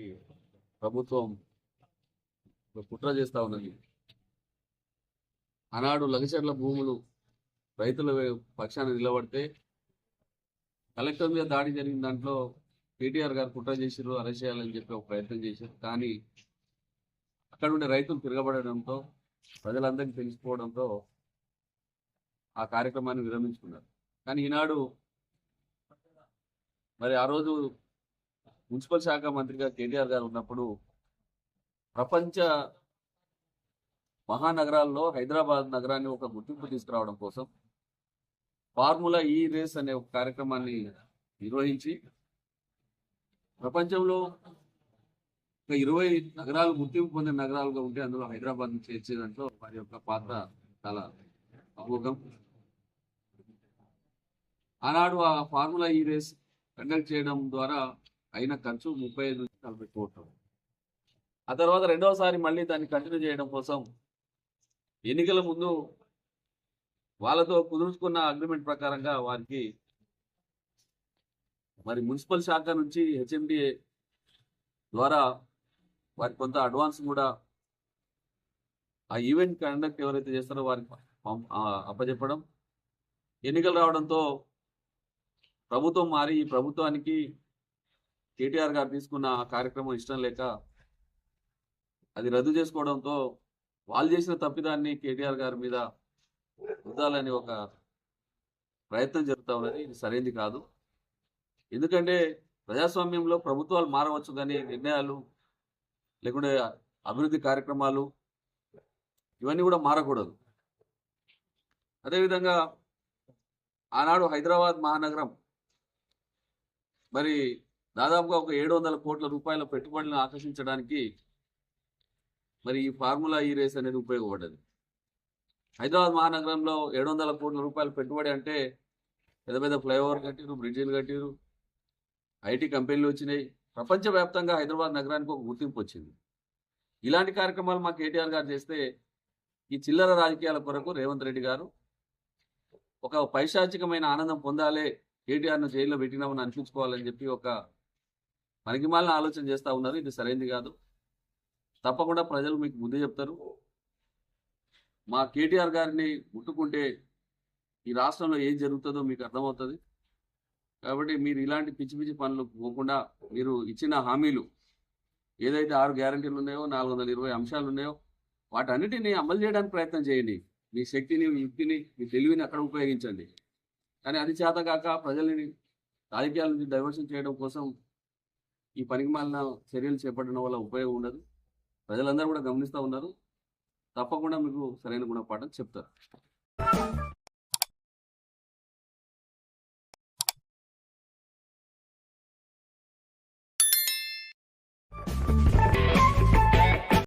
Party ప్రభుత్వం కుట్ర చేస్తా ఉన్నది. ఆనాడు లగచర్ల భూములు రైతుల పక్షాన నిలబడితే కలెక్టర్ మీద దాడి జరిగిన దాంట్లో కేటీఆర్ గారు కుట్ర చేసిరు అరెస్ట్ చేయాలని చెప్పి ఒక ప్రయత్నం చేశారు. కానీ అక్కడ ఉండే రైతులు తిరగబడడంతో ప్రజలందరికీ తెలిసిపోవడంతో ఆ కార్యక్రమాన్ని విరమించుకున్నారు. కానీ ఈనాడు మరి ఆ రోజు మున్సిపల్ శాఖ మంత్రిగా కేటీఆర్ గారు ఉన్నప్పుడు ప్రపంచ మహానగరాల్లో హైదరాబాద్ నగరాన్ని ఒక గుర్తింపు తీసుకురావడం కోసం ఫార్ములా ఈ రేస్ అనే ఒక కార్యక్రమాన్ని నిర్వహించి ప్రపంచంలో ఒక ఇరవై నగరాలు గుర్తింపు పొందిన నగరాలుగా ఉంటే అందులో హైదరాబాద్ చేర్చే దాంట్లో వారి యొక్క పాత్ర చాలా అమోఘం ఆనాడు ఆ ఫార్ములా ఈ రేస్ కండక్ట్ చేయడం ద్వారా అయిన ఖర్చు ముప్పై ఐదు నుంచి నలభై కోట్లు ఆ తర్వాత రెండవసారి మళ్ళీ దాన్ని కంటిన్యూ చేయడం కోసం ఎన్నికల ముందు వాళ్ళతో కుదుర్చుకున్న అగ్రిమెంట్ ప్రకారంగా వారికి మరి మున్సిపల్ శాఖ నుంచి హెచ్ఎండిఏ ద్వారా వారికి కొంత అడ్వాన్స్ కూడా ఆ ఈవెంట్ కండక్ట్ ఎవరైతే చేస్తారో వారికి అప్పచెప్పడం ఎన్నికలు రావడంతో ప్రభుత్వం మారి ఈ ప్రభుత్వానికి కేటీఆర్ గారు తీసుకున్న కార్యక్రమం ఇష్టం లేక అది రద్దు చేసుకోవడంతో వాళ్ళు చేసిన తప్పిదాన్ని కేటీఆర్ గారి మీద రుద్దాలని ఒక ప్రయత్నం జరుగుతా ఉన్నది. ఇది సరైనది కాదు. ఎందుకంటే ప్రజాస్వామ్యంలో ప్రభుత్వాలు మారవచ్చు కానీ నిర్ణయాలు లేకుంటే అభివృద్ధి కార్యక్రమాలు ఇవన్నీ కూడా మారకూడదు. అదేవిధంగా ఆనాడు హైదరాబాద్ మహానగరం మరి దాదాపుగా ఒక ఏడు వందల కోట్ల రూపాయల పెట్టుబడులను ఆకర్షించడానికి మరి ఈ ఫార్ములా ఈ రేస్ అనేది ఉపయోగపడ్డది. హైదరాబాద్ మహానగరంలో ఏడు వందల కోట్ల రూపాయల పెట్టుబడి అంటే పెద్ద పెద్ద ఫ్లైఓవర్ కట్టిరు బ్రిడ్జిలు కట్టిరు ఐటీ కంపెనీలు వచ్చినాయి. ప్రపంచవ్యాప్తంగా హైదరాబాద్ నగరానికి ఒక గుర్తింపు వచ్చింది. ఇలాంటి కార్యక్రమాలు మా కేటీఆర్ గారు చేస్తే ఈ చిల్లర రాజకీయాల కొరకు రేవంత్ రెడ్డి గారు ఒక పైశాచికమైన ఆనందం పొందాలే కేటీఆర్ను జైల్లో పెట్టినామని అనిపించుకోవాలని చెప్పి ఒక పనికిమాలిన ఆలోచన చేస్తూ ఉన్నారు. ఇది సరైనది కాదు. తప్పకుండా ప్రజలు మీకు ముందే చెప్తారు. మా కేటీఆర్ గారిని ముట్టుకుంటే ఈ రాష్ట్రంలో ఏం జరుగుతుందో మీకు అర్థమవుతుంది. కాబట్టి మీరు ఇలాంటి పిచ్చి పిచ్చి పనులు పోకుండా మీరు ఇచ్చిన హామీలు ఏదైతే ఆరు గ్యారంటీలు ఉన్నాయో నాలుగు వందల ఇరవై అంశాలు ఉన్నాయో వాటన్నిటిని అమలు చేయడానికి ప్రయత్నం చేయండి. మీ శక్తిని మీ యుక్తిని మీ తెలివిని అక్కడ ఉపయోగించండి. కానీ అది చేత కాక ప్రజల్ని రాజకీయాల నుంచి డైవర్షన్ చేయడం కోసం ఈ పనికిమాలిన చర్యలు చేపట్టడం వల్ల ఉపయోగం ఉండదు. ప్రజలందరూ కూడా గమనిస్తూ ఉన్నారు. తప్పకుండా మీకు సరైన గుణపాఠం చెప్తారు.